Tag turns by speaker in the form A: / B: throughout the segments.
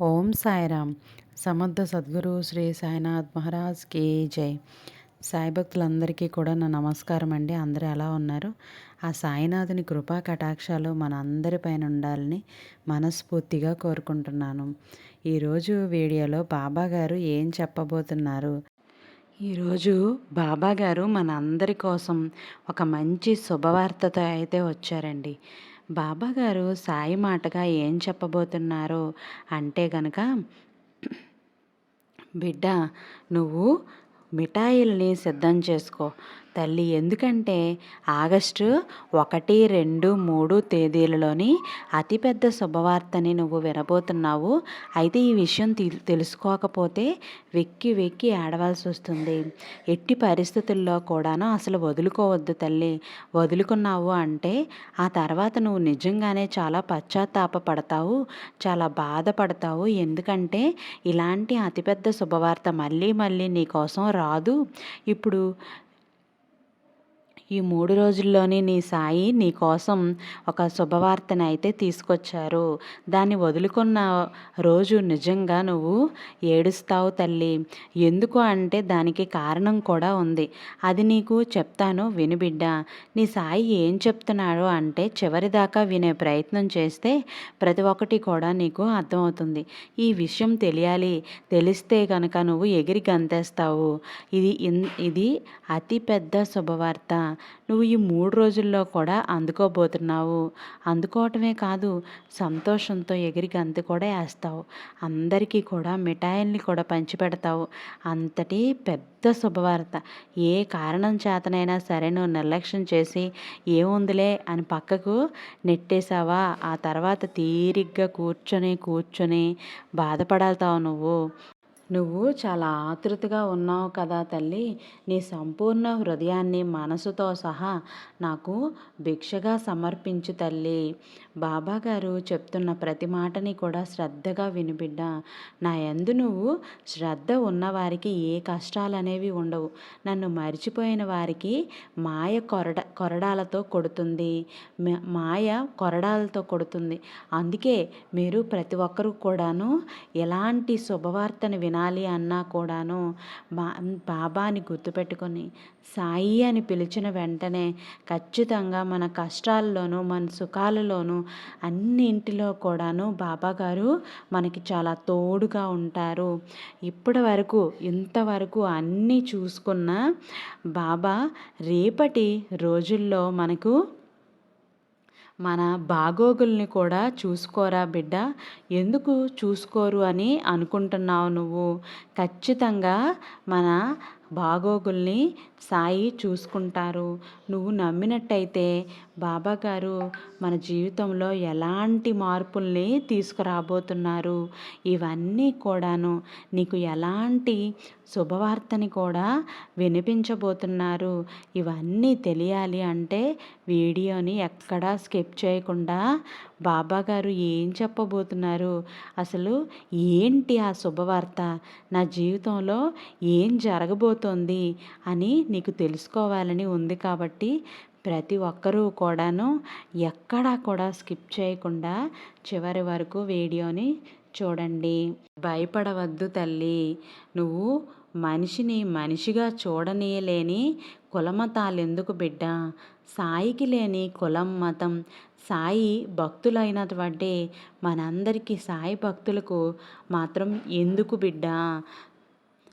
A: ఓం సాయిరామ్. సమర్థ సద్గురు శ్రీ సాయినాథ్ మహారాజ్ కే జై. సాయి భక్తులందరికీ కూడా నా నమస్కారం అండి. అందరూ ఎలా ఉన్నారు? ఆ సాయినాథుని కృపా కటాక్షాలు మన అందరిపైన ఉండాలని మనస్ఫూర్తిగా కోరుకుంటున్నాను. ఈరోజు వీడియోలో బాబా గారు ఏం చెప్పబోతున్నారు? ఈరోజు బాబా గారు మన అందరి కోసం ఒక మంచి శుభవార్తతో అయితే వచ్చారండి. బాబాగారు సాయి మాటగా ఏం చెప్పబోతున్నారో అంటే గనక బిడ్డ నువ్వు మిఠాయిల్ని సిద్ధం చేసుకో. తల్లి. ఎందుకంటే ఆగస్టు ఒకటి రెండు మూడు తేదీలలోని అతిపెద్ద శుభవార్తని నువ్వు వినబోతున్నావు. అయితే ఈ విషయం తెలుసుకోకపోతే వెక్కి వెక్కి ఆడవలసి వస్తుంది. ఎట్టి పరిస్థితుల్లో కూడాను అసలు వదులుకోవద్దు తల్లి. వదులుకున్నావు అంటే ఆ తర్వాత నువ్వు నిజంగానే చాలా పశ్చాత్తాప పడతావు చాలా బాధపడతావు. ఎందుకంటే ఇలాంటి అతిపెద్ద శుభవార్త మళ్ళీ మళ్ళీ నీ కోసం రాదు. ఇప్పుడు ఈ మూడు రోజుల్లోనే నీ సాయి నీ కోసం ఒక శుభవార్తను అయితే తీసుకొచ్చారు. దాన్ని వదులుకున్న రోజు నిజంగా నువ్వు ఏడుస్తావు తల్లి. ఎందుకు అంటే దానికి కారణం కూడా ఉంది. అది నీకు చెప్తాను వినిబిడ్డ నీ సాయి ఏం చెప్తున్నాడు అంటే చివరిదాకా వినే ప్రయత్నం చేస్తే ప్రతి ఒక్కటి కూడా నీకు అర్థమవుతుంది. ఈ విషయం తెలియాలి. తెలిస్తే కనుక నువ్వు ఎగిరి గంతేస్తావు. ఇది ఇది అతి పెద్ద శుభవార్త. నువ్వు ఈ మూడు రోజుల్లో కూడా అందుకోబోతున్నావు. అందుకోవటమే కాదు సంతోషంతో ఎగిరి గంత కూడా వేస్తావు. అందరికీ కూడా మిఠాయిల్ని కూడా పంచిపెడతావు. అంతటి పెద్ద శుభవార్త. ఏ కారణం చేతనైనా సరే నువ్వు నిర్లక్ష్యం చేసి ఏముందిలే అని పక్కకు నెట్టేశావా? ఆ తర్వాత తీరిగ్గా కూర్చొని కూర్చొని బాధపడతావు నువ్వు. నువ్వు చాలా ఆతృతగా ఉన్నావు కదా తల్లి. నీ సంపూర్ణ హృదయాన్ని మనసుతో సహా నాకు భిక్షగా సమర్పించు తల్లి. బాబాగారు చెప్తున్న ప్రతి మాటని కూడా శ్రద్ధగా వినిబిడ్డ నా ఎందు నువ్వు శ్రద్ధ ఉన్నవారికి ఏ కష్టాలు అనేవి ఉండవు. నన్ను మర్చిపోయిన వారికి మాయ కొరడ కొరడాలతో కొడుతుంది. మాయ కొరడాలతో కొడుతుంది. అందుకే మీరు ప్రతి ఒక్కరు కూడాను ఎలాంటి శుభవార్తను విన తినాలి అన్నా కూడాను బా బాబాని గుర్తుపెట్టుకొని సాయి అని పిలిచిన వెంటనే ఖచ్చితంగా మన కష్టాల్లోనూ మన సుఖాలలోనూ అన్నింటిలో కూడాను బాబా గారు మనకి చాలా తోడుగా ఉంటారు. ఇప్పటి వరకు ఇంతవరకు అన్నీ చూసుకున్న బాబా రేపటి రోజుల్లో మనకు మన బాగోగుల్ని కూడా చూసుకోరా బిడ్డ? ఎందుకు చూసుకోరు అని అనుకుంటున్నావు నువ్వు? ఖచ్చితంగా మన బాగోగుల్ని సాయి చూసుకుంటారు. నువ్వు నమ్మినట్టయితే బాబాగారు మన జీవితంలో ఎలాంటి మార్పుల్ని తీసుకురాబోతున్నారు? ఇవన్నీ కూడాను నీకు ఎలాంటి శుభవార్తని కూడా వినిపించబోతున్నారు. ఇవన్నీ తెలియాలి అంటే వీడియోని ఎక్కడా స్కిప్ చేయకుండా బాబాగారు ఏం చెప్పబోతున్నారు? అసలు ఏంటి ఆ శుభవార్త? నా జీవితంలో ఏం జరగబోతోంది అని నీకు తెలుసుకోవాలని ఉంది కాబట్టి ప్రతి ఒక్కరూ కూడాను ఎక్కడా కూడా స్కిప్ చేయకుండా చివరి వరకు వీడియోని చూడండి. భయపడవద్దు తల్లి. నువ్వు మనిషిని మనిషిగా చూడనీయలేని కులమతాలెందుకు బిడ్డ? సాయికి లేని కులం మతం సాయి భక్తులైనటువంటి మనందరికీ సాయి భక్తులకు మాత్రం ఎందుకు బిడ్డ?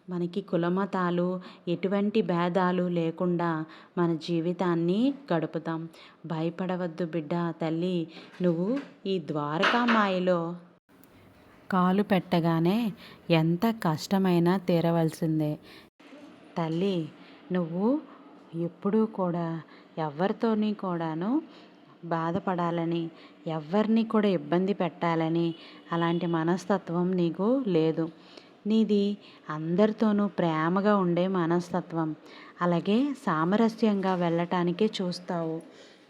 A: మనకి కులమతాలు ఎటువంటి భేదాలు లేకుండా మన జీవితాన్ని గడుపుతాం. భయపడవద్దు బిడ్డ తల్లి నువ్వు ఈ ద్వారకామాయిలో కాలు పెట్టగానే ఎంత కష్టమైనా తీరవలసిందే. తల్లి నువ్వు ఎప్పుడూ కూడా ఎవరితోని కూడాను బాధపడాలని ఎవరిని కూడా ఇబ్బంది పెట్టాలని అలాంటి మనస్తత్వం నీకు లేదు. నీది అందరితోనూ ప్రేమగా ఉండే మనస్తత్వం. అలాగే సామరస్యంగా వెళ్ళటానికే చూస్తావు.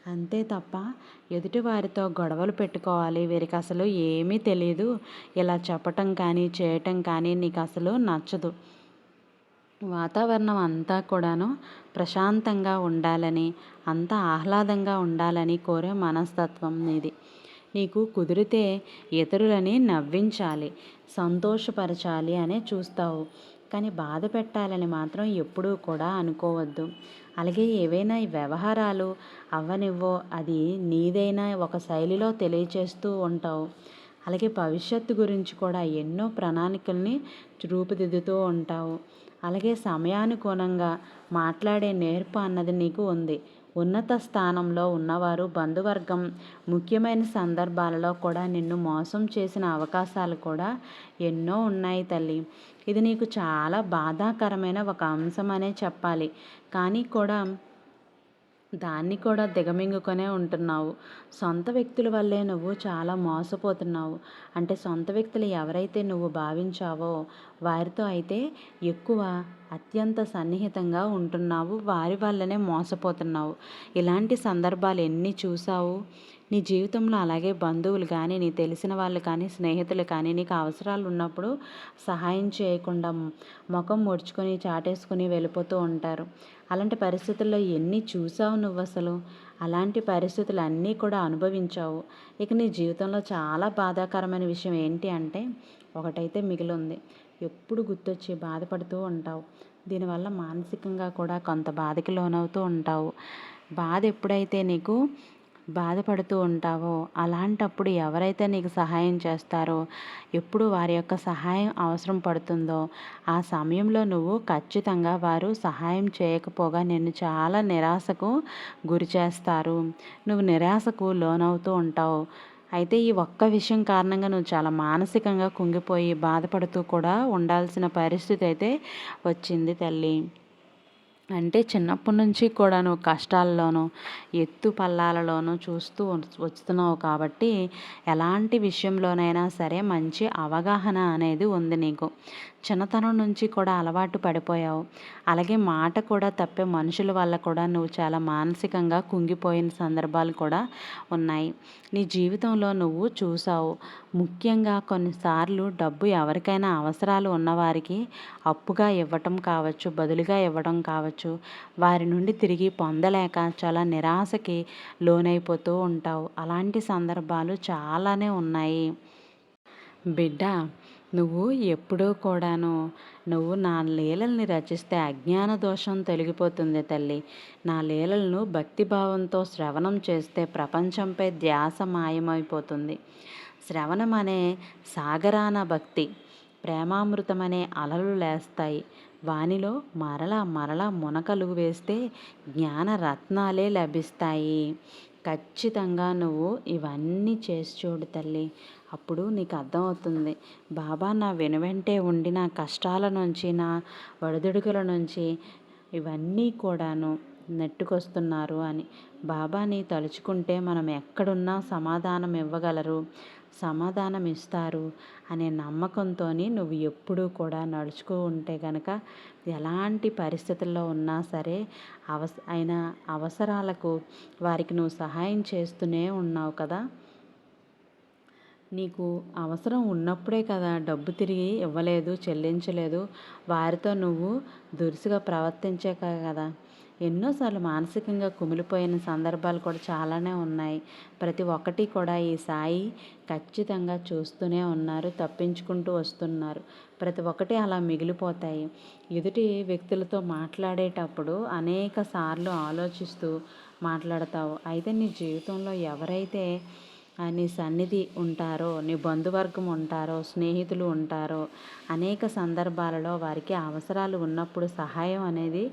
A: అంతే తప్ప ఎదుటివారితో గొడవలు పెట్టుకోవాలి. వీరికి అసలు ఏమీ తెలియదు ఇలా చెప్పటం కానీ చేయటం కానీ నీకు అసలు నచ్చదు. వాతావరణం అంతా కూడాను ప్రశాంతంగా ఉండాలని అంతా ఆహ్లాదంగా ఉండాలని కోరే మనస్తత్వం ఇది నీకు కుదిరితే ఇతరులని నవ్వించాలి సంతోషపరచాలి అనే చూస్తావు. కానీ బాధ పెట్టాలని మాత్రం ఎప్పుడూ కూడా అనుకోవద్దు. అలాగే ఏవైనా వ్యవహారాలు అవ్వనివ్వో అది నీదైనా ఒక శైలిలో తెలియచేస్తూ ఉంటావు. అలాగే భవిష్యత్తు గురించి కూడా ఎన్నో ప్రణాళికల్ని రూపుదిద్దుతూ ఉంటావు. అలాగే సమయానుగుణంగా మాట్లాడే నేర్పు అన్నది నీకు ఉంది. ఉన్నత స్థానంలో ఉన్నవారు బంధువర్గం ముఖ్యమైన సందర్భాలలో కూడా నిన్ను మోసం చేసిన అవకాశాలు కూడా ఎన్నో ఉన్నాయి తల్లి. ఇది నీకు చాలా బాధాకరమైన ఒక అంశం అనే చెప్పాలి. కానీ కూడా దాన్ని కూడా దిగమింగుకొనే ఉంటున్నావు. సొంత వ్యక్తుల వల్లే నువ్వు చాలా మోసపోతున్నావు. అంటే సొంత వ్యక్తులు ఎవరైతే నువ్వు భావించావో వారితో అయితే ఎక్కువ అత్యంత సన్నిహితంగా ఉంటున్నావు. వారి వల్లనే మోసపోతున్నావు. ఇలాంటి సందర్భాలు ఎన్ని చూసావు నీ జీవితంలో అలాగే బంధువులు కానీ నీ తెలిసిన వాళ్ళు కానీ స్నేహితులు కానీ నీకు అవసరాలు ఉన్నప్పుడు సహాయం చేయకుండా ముఖం ముడుచుకొని చాటేసుకొని వెళ్ళిపోతూ ఉంటారు. అలాంటి పరిస్థితుల్లో ఎన్ని చూసావు నువ్వు అసలు? అలాంటి పరిస్థితులు అన్నీ కూడా అనుభవించావు. ఇక నీ జీవితంలో చాలా బాధాకరమైన విషయం ఏంటి అంటే ఒకటైతే మిగిలింది. ఎప్పుడు గుర్తొచ్చి బాధపడుతూ ఉంటావు. దీనివల్ల మానసికంగా కూడా కొంత బాధకి లోనవుతూ ఉంటావు. బాధ ఎప్పుడైతే నీకు బాధపడుతూ ఉంటావో? అలాంటప్పుడు ఎవరైతే నీకు సహాయం చేస్తారో ఎప్పుడు వారి యొక్క సహాయం అవసరం పడుతుందో ఆ సమయంలో నువ్వు ఖచ్చితంగా వారు సహాయం చేయకపోగా నిన్ను చాలా నిరాశకు గురి చేస్తారు. నువ్వు నిరాశకు లోనవుతూ ఉంటావు. అయితే ఈ ఒక్క విషయం కారణంగా నువ్వు చాలా మానసికంగా కుంగిపోయి బాధపడుతూ కూడా ఉండాల్సిన పరిస్థితి అయితే వచ్చింది తల్లి. అంటే చిన్నప్పటి నుంచి కూడా నువ్వు కష్టాల్లోనూ ఎత్తు పల్లాలలోనూ చూస్తూ వస్తున్నావు కాబట్టి ఎలాంటి విషయంలోనైనా సరే మంచి అవగాహన అనేది ఉంది నీకు. చిన్నతనం నుంచి కూడా అలవాటు పడిపోయావు. అలాగే మాట కూడా తప్పే మనుషుల వల్ల కూడా నువ్వు చాలా మానసికంగా కుంగిపోయిన సందర్భాలు కూడా ఉన్నాయి. నీ జీవితంలో నువ్వు చూసావు ముఖ్యంగా కొన్నిసార్లు డబ్బు ఎవరికైనా అవసరాలు ఉన్నవారికి అప్పుగా ఇవ్వటం కావచ్చు బదులుగా ఇవ్వడం కావచ్చు. వారి నుండి తిరిగి పొందలేక చాలా నిరాశకి లోనైపోతూ ఉంటావు. అలాంటి సందర్భాలు చాలానే ఉన్నాయి. బిడ్డ నువ్వు ఎప్పుడూ కూడాను నువ్వు నా లీలల్ని రచిస్తే అజ్ఞాన దోషం తొలగిపోతుంది తల్లి. నా లీలలను భక్తిభావంతో శ్రవణం చేస్తే ప్రపంచంపై ధ్యాస మాయమైపోతుంది. శ్రవణం అనే సాగరాన భక్తి ప్రేమామృతమనే అలలు లేస్తాయి. వానిలో మరల మరల మునకలు వేస్తే జ్ఞాన రత్నాలే లభిస్తాయి. ఖచ్చితంగా నువ్వు ఇవన్నీ చేసి చూడు తల్లి. అప్పుడు నీకు అర్థమవుతుంది. బాబా నా వెనువెంటే ఉండి నా కష్టాల నుంచి నా ఒడిదుడుకుల నుంచి ఇవన్నీ కూడాను నెట్టుకొస్తున్నారు అని. బాబాని తలుచుకుంటే మనం ఎక్కడున్నా సమాధానం ఇవ్వగలరు సమాధానం ఇస్తారు అనే నమ్మకంతో నువ్వు ఎప్పుడూ కూడా నడుచుకో ఉంటే కనుక ఎలాంటి పరిస్థితుల్లో ఉన్నా సరే అవస అయిన అవసరాలకు వారికి నువ్వు సహాయం చేస్తూనే ఉన్నావు కదా. నీకు అవసరం ఉన్నప్పుడే కదా డబ్బు తిరిగి ఇవ్వలేదు చెల్లించలేదు. వారితో నువ్వు దురుసుగా ప్రవర్తించాక కదా. ఎన్నోసార్లు మానసికంగా కుమిలిపోయిన సందర్భాలు కూడా చాలానే ఉన్నాయి. ప్రతి ఒక్కటి కూడా ఈ సాయి ఖచ్చితంగా చూస్తూనే ఉన్నారు తప్పించుకుంటూ వస్తున్నారు. ప్రతి ఒక్కటి అలా మిగిలిపోతాయి. ఎదుటి వ్యక్తులతో మాట్లాడేటప్పుడు అనేక సార్లు ఆలోచిస్తూ మాట్లాడతావు. అయితే నీ జీవితంలో ఎవరైతే నీ సన్నిధి ఉంటారో నీ బంధువర్గం ఉంటారో స్నేహితులు ఉంటారో అనేక సందర్భాలలో వారికి అవసరాలు ఉన్నప్పుడు సహాయం అనేది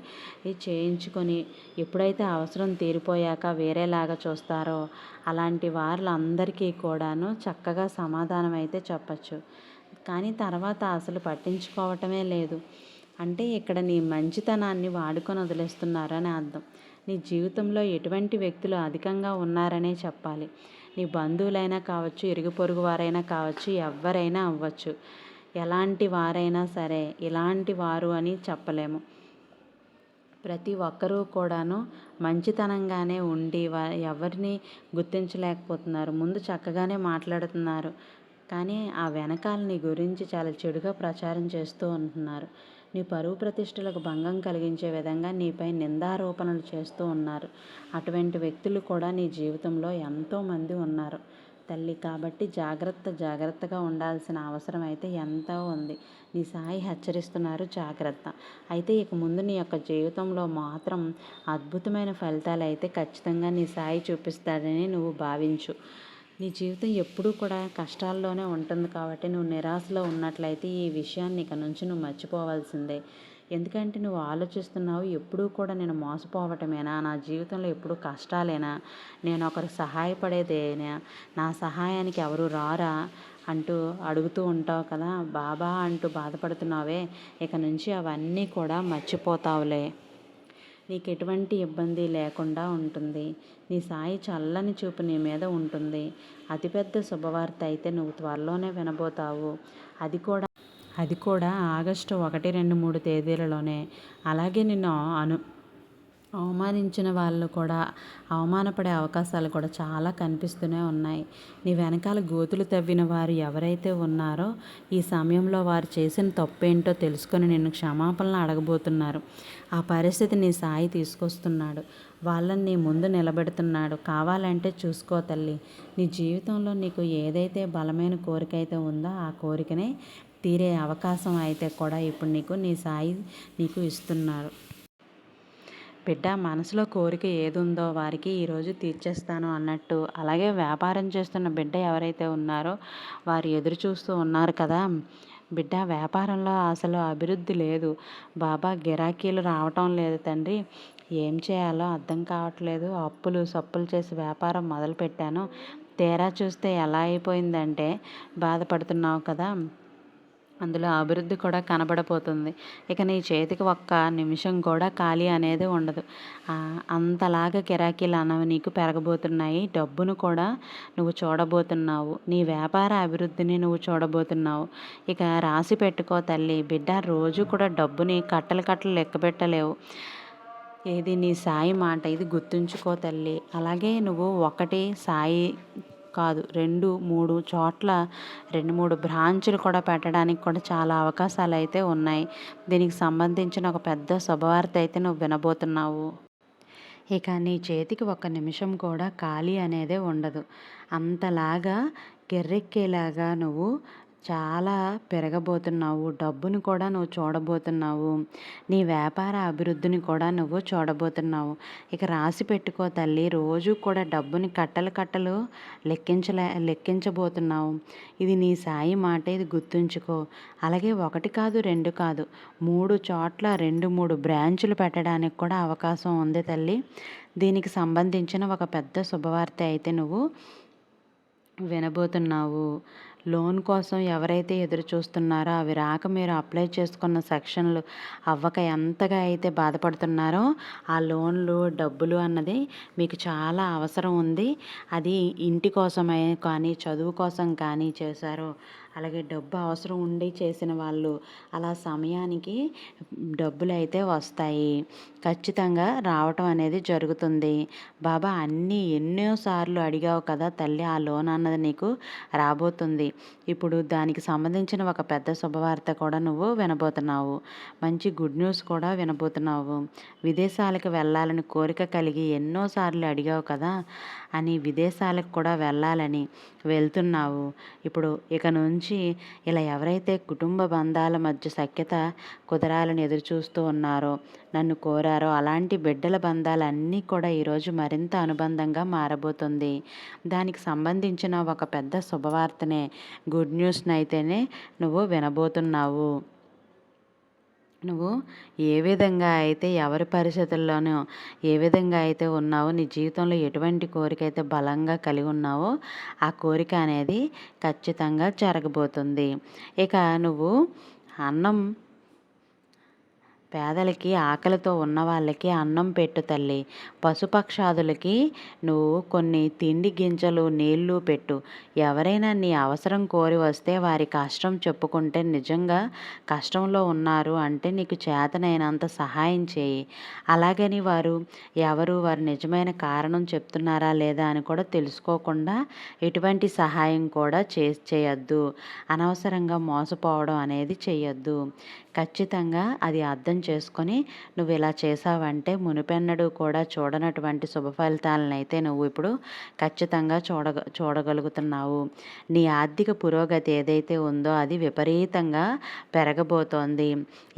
A: చేయించుకొని ఎప్పుడైతే అవసరం తీరిపోయాక వేరేలాగా చూస్తారో అలాంటి వాళ్ళందరికీ కూడాను చక్కగా సమాధానం అయితే చెప్పచ్చు. కానీ తర్వాత అసలు పట్టించుకోవటమే లేదు. అంటే ఇక్కడ నీ మంచితనాన్ని వాడుకొని వదిలేస్తున్నారని అర్థం. నీ జీవితంలో ఎటువంటి వ్యక్తులు అధికంగా ఉన్నారనే చెప్పాలి. నీ బంధువులైనా కావచ్చు ఇరుగు పొరుగు వారైనా కావచ్చు ఎవరైనా అవ్వచ్చు. ఎలాంటి వారైనా సరే ఇలాంటి వారు అని చెప్పలేము. ప్రతి ఒక్కరూ కూడాను మంచితనంగానే ఉండి ఎవరిని గుర్తించలేకపోతున్నారు. ముందు చక్కగానే మాట్లాడుతున్నారు. కానీ ఆ వెనకాల నీ గురించి చాలా చెడుగా ప్రచారం చేస్తూ ఉంటున్నారు. నీ పరువు ప్రతిష్టలకు భంగం కలిగించే విధంగా నీపై నిందారోపణలు చేస్తూ ఉన్నారు. అటువంటి వ్యక్తులు కూడా నీ జీవితంలో ఎంతోమంది ఉన్నారు. తల్లి కాబట్టి జాగ్రత్త జాగ్రత్తగా ఉండాల్సిన అవసరం అయితే ఎంతో ఉంది. నీ సాయి హెచ్చరిస్తున్నారు జాగ్రత్త. అయితే ఇక ముందు నీ యొక్క జీవితంలో మాత్రం అద్భుతమైన ఫలితాలు అయితే ఖచ్చితంగా నీ సాయి చూపిస్తాడని నువ్వు భావించు. నీ జీవితం ఎప్పుడూ కూడా కష్టాల్లోనే ఉంటుంది కాబట్టి నువ్వు నిరాశలో ఉన్నట్లయితే ఈ విషయాన్ని ఇక నుంచి నువ్వు మర్చిపోవాల్సిందే. ఎందుకంటే నువ్వు ఆలోచిస్తున్నావు ఎప్పుడూ కూడా నేను మోసపోవటమేనా? నా జీవితంలో ఎప్పుడూ కష్టాలేనా? నేను ఒకరు సహాయపడేదేనా? నా సహాయానికి ఎవరు రారా? అంటూ అడుగుతూ ఉంటావు కదా. బాబా అంటూ బాధపడుతున్నావే. ఇక నుంచి అవన్నీ కూడా మర్చిపోతావులే. నీకు ఎటువంటి ఇబ్బంది లేకుండా ఉంటుంది. నీ సాయి చల్లని చూపు నీ మీద ఉంటుంది. అతిపెద్ద శుభవార్త అయితే నువ్వు త్వరలోనే వినబోతావు. అది కూడా అది కూడా ఆగస్టు ఒకటి రెండు మూడు తేదీలలోనే. అలాగే నిన్ను అను అవమానించిన వాళ్ళు కూడా అవమానపడే అవకాశాలు కూడా చాలా కనిపిస్తూనే ఉన్నాయి. నీ వెనకాల గోతులు తవ్విన వారు ఎవరైతే ఉన్నారో ఈ సమయంలో వారు చేసిన తప్పేంటో తెలుసుకొని నిన్ను క్షమాపణలు అడగబోతున్నారు. ఆ పరిస్థితి నీ సాయి తీసుకొస్తున్నాడు. వాళ్ళని నీ ముందు నిలబెడుతున్నాడు. కావాలంటే చూసుకో తల్లి. నీ జీవితంలో నీకు ఏదైతే బలమైన కోరిక అయితే ఉందో ఆ కోరికనే తీరే అవకాశం అయితే కూడా ఇప్పుడు నీకు నీ సాయి నీకు ఇస్తున్నారు. బిడ్డ మనసులో కోరిక ఏదుందో వారికి ఈరోజు తీర్చేస్తాను అన్నట్టు. అలాగే వ్యాపారం చేస్తున్న బిడ్డ ఎవరైతే ఉన్నారో వారు ఎదురు చూస్తూ ఉన్నారు కదా. బిడ్డ వ్యాపారంలో అసలు అభివృద్ధి లేదు. బాబా గిరాకీలు రావటం లేదు తండ్రి. ఏం చేయాలో అర్థం కావట్లేదు. అప్పులు సప్పులు చేసి వ్యాపారం మొదలుపెట్టాను. తీరా చూస్తే ఎలా అయిపోయిందంటే బాధపడుతున్నావు కదా. అందులో అభివృద్ధి కూడా కనబడపోతుంది ఇక నీ చేతికి ఒక్క నిమిషం కూడా ఖాళీ అనేది ఉండదు. అంతలాగా కిరాకీలు అనేవి నీకు పెరగబోతున్నాయి. డబ్బును కూడా నువ్వు చూడబోతున్నావు. నీ వ్యాపార అభివృద్ధిని నువ్వు చూడబోతున్నావు. ఇక రాసి పెట్టుకో తల్లి. బిడ్డ రోజు కూడా డబ్బుని కట్టలు కట్టలు లెక్క పెట్టలేవు. ఏది నీ సాయి మాట ఇది గుర్తుంచుకో తల్లి. అలాగే నువ్వు ఒకటి సాయి కాదు. రెండు మూడు చోట్ల రెండు మూడు బ్రాంచులు కూడా పెట్టడానికి కూడా చాలా అవకాశాలు అయితే ఉన్నాయి. దీనికి సంబంధించిన ఒక పెద్ద శుభవార్త అయితే నువ్వు వినబోతున్నావు. ఇక నీ చేతికి ఒక నిమిషం కూడా ఖాళీ అనేదే ఉండదు. అంతలాగా గెర్రెక్కేలాగా నువ్వు చాలా పెరగబోతున్నావు. డబ్బును కూడా నువ్వు చూడబోతున్నావు. నీ వ్యాపార అభివృద్ధిని కూడా నువ్వు చూడబోతున్నావు. ఇక రాసి పెట్టుకో తల్లి రోజు కూడా డబ్బుని కట్టలు కట్టలు లెక్కించలే లెక్కించబోతున్నావు. ఇది నీ సాయి మాట ఇది గుర్తుంచుకో. అలాగే ఒకటి కాదు రెండు కాదు. మూడు చోట్ల రెండు మూడు బ్రాంచులు పెట్టడానికి కూడా అవకాశం ఉంది తల్లి. దీనికి సంబంధించిన ఒక పెద్ద శుభవార్త అయితే నువ్వు వినబోతున్నావు. లోన్ కోసం ఎవరైతే ఎదురు చూస్తున్నారో అవి రాక మీరు అప్లై చేసుకున్న సెక్షన్లు అవ్వక ఎంతగా అయితే బాధపడుతున్నారో ఆ లోన్లు డబ్బులు అన్నది మీకు చాలా అవసరం ఉంది. అది ఇంటి కోసమే కానీ చదువు కోసం కానీ చేశారు అలాగే డబ్బు అవసరం ఉండి చేసిన వాళ్ళు అలా సమయానికి డబ్బులు అయితే వస్తాయి. ఖచ్చితంగా రావటం అనేది జరుగుతుంది. బాబా అన్నీ ఎన్నోసార్లు అడిగావు కదా తల్లి ఆ లోన్ అన్నది నీకు రాబోతుంది. ఇప్పుడు దానికి సంబంధించిన ఒక పెద్ద శుభవార్త కూడా నువ్వు వినబోతున్నావు. మంచి గుడ్ న్యూస్ కూడా వినబోతున్నావు. విదేశాలకు వెళ్ళాలని కోరిక కలిగి ఎన్నోసార్లు అడిగావు కదా అని విదేశాలకు కూడా వెళ్ళాలని వెళ్తున్నావు. ఇప్పుడు ఇక నుంచి ఇలా ఎవరైతే కుటుంబ బంధాల మధ్య సఖ్యత కుదరాలని ఎదురుచూస్తూ ఉన్నారో నన్ను కోరారో అలాంటి బిడ్డల బంధాలన్నీ కూడా ఈరోజు మరింత అనుబంధంగా మారబోతుంది. దానికి సంబంధించిన ఒక పెద్ద శుభవార్తనే గుడ్ న్యూస్ని అయితేనే నువ్వు వినబోతున్నావు. నువ్వు ఏ విధంగా అయితే ఎవరి పరిస్థితుల్లోనూ ఏ విధంగా అయితే ఉన్నావో నీ జీవితంలో ఎటువంటి కోరిక అయితే బలంగా కలిగి ఉన్నావో ఆ కోరిక అనేది ఖచ్చితంగా జరగబోతుంది. ఇక నువ్వు అన్నం పేదలకి ఆకలితో ఉన్న వాళ్ళకి అన్నం పెట్టు తల్లి. పశుపక్షాదులకి నువ్వు కొన్ని తిండి గింజలు నీళ్ళు పెట్టు. ఎవరైనా నీ అవసరం కోరి వస్తే వారి కష్టం చెప్పుకుంటే నిజంగా కష్టంలో ఉన్నారు అంటే నీకు చేతనైనంత సహాయం చేయి. అలాగని వారు ఎవరు వారి నిజమైన కారణం చెప్తున్నారా లేదా అని కూడా తెలుసుకోకుండా ఎటువంటి సహాయం కూడా చే చేయొద్దు. అనవసరంగా మోసపోవడం అనేది చేయొద్దు. ఖచ్చితంగా అది అర్థం చేసుకొని నువ్వు ఇలా చేసావంటే మునిపెన్నడు కూడా చూడనటువంటి శుభ ఫలితాలను అయితే నువ్వు ఇప్పుడు ఖచ్చితంగా చూడగ చూడగలుగుతున్నావు. నీ ఆర్థిక పురోగతి ఏదైతే ఉందో అది విపరీతంగా పెరగబోతోంది.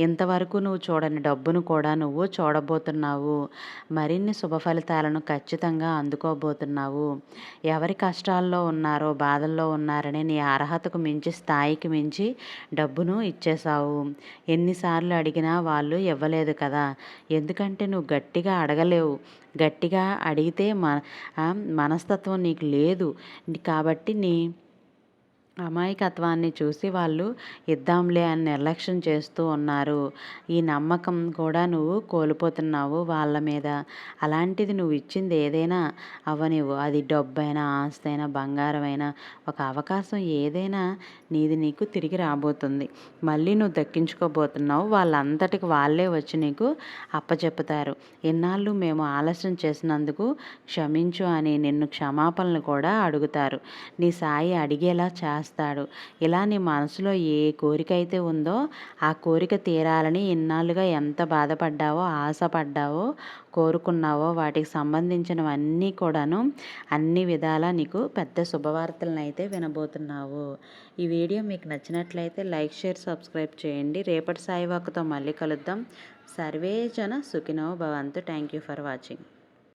A: ఇంతవరకు నువ్వు చూడని డబ్బును కూడా నువ్వు చూడబోతున్నావు. మరిన్ని శుభ ఫలితాలను ఖచ్చితంగా అందుకోబోతున్నావు. ఎవరి కష్టాల్లో ఉన్నారో బాధల్లో ఉన్నారని నీ అర్హతకు మించి స్థాయికి మించి డబ్బును ఇచ్చేసావు ఎన్నిసార్లు అడిగినా వాళ్ళు ఇవ్వలేదు కదా. ఎందుకంటే నువ్వు గట్టిగా అడగలేవు. గట్టిగా అడిగితే మన మనస్తత్వం నీకు లేదు. కాబట్టి నీ అమాయకత్వాన్ని చూసి వాళ్ళు ఇద్దాంలే అని నిర్లక్ష్యం చేస్తూ ఉన్నారు. ఈ నమ్మకం కూడా నువ్వు కోల్పోతున్నావు వాళ్ళ మీద. అలాంటిది నువ్వు ఇచ్చింది ఏదైనా అవ్వనివ్వు అది డబ్బైనా ఆస్తి అయినా బంగారమైనా ఒక అవకాశం ఏదైనా నీది నీకు తిరిగి రాబోతుంది. మళ్ళీ నువ్వు దక్కించుకోబోతున్నావు. వాళ్ళంతటికి వాళ్ళే వచ్చి నీకు అప్పచెప్పుతారు ఇన్నాళ్ళు మేము ఆలస్యం చేసినందుకు క్షమించు అని నిన్ను క్షమాపణలు కూడా అడుగుతారు. నీ సాయి అడిగేలా చేస్తాడు. ఇలా నీ మనసులో ఏ కోరిక అయితే ఉందో ఆ కోరిక తీరాలని ఇన్నాళ్ళుగా ఎంత బాధపడ్డావో ఆశపడ్డావో కోరుకున్నావో వాటికి సంబంధించినవన్నీ కూడాను అన్ని విధాలా నీకు పెద్ద శుభవార్తలను అయితే వినబోతున్నావు. ఈ వీడియో మీకు నచ్చినట్లయితే లైక్ షేర్ సబ్స్క్రైబ్ చేయండి. రేపటి సాయివాకతో మళ్ళీ కలుద్దాం. సర్వే జన సుఖినో భవంతు. Thank you for watching.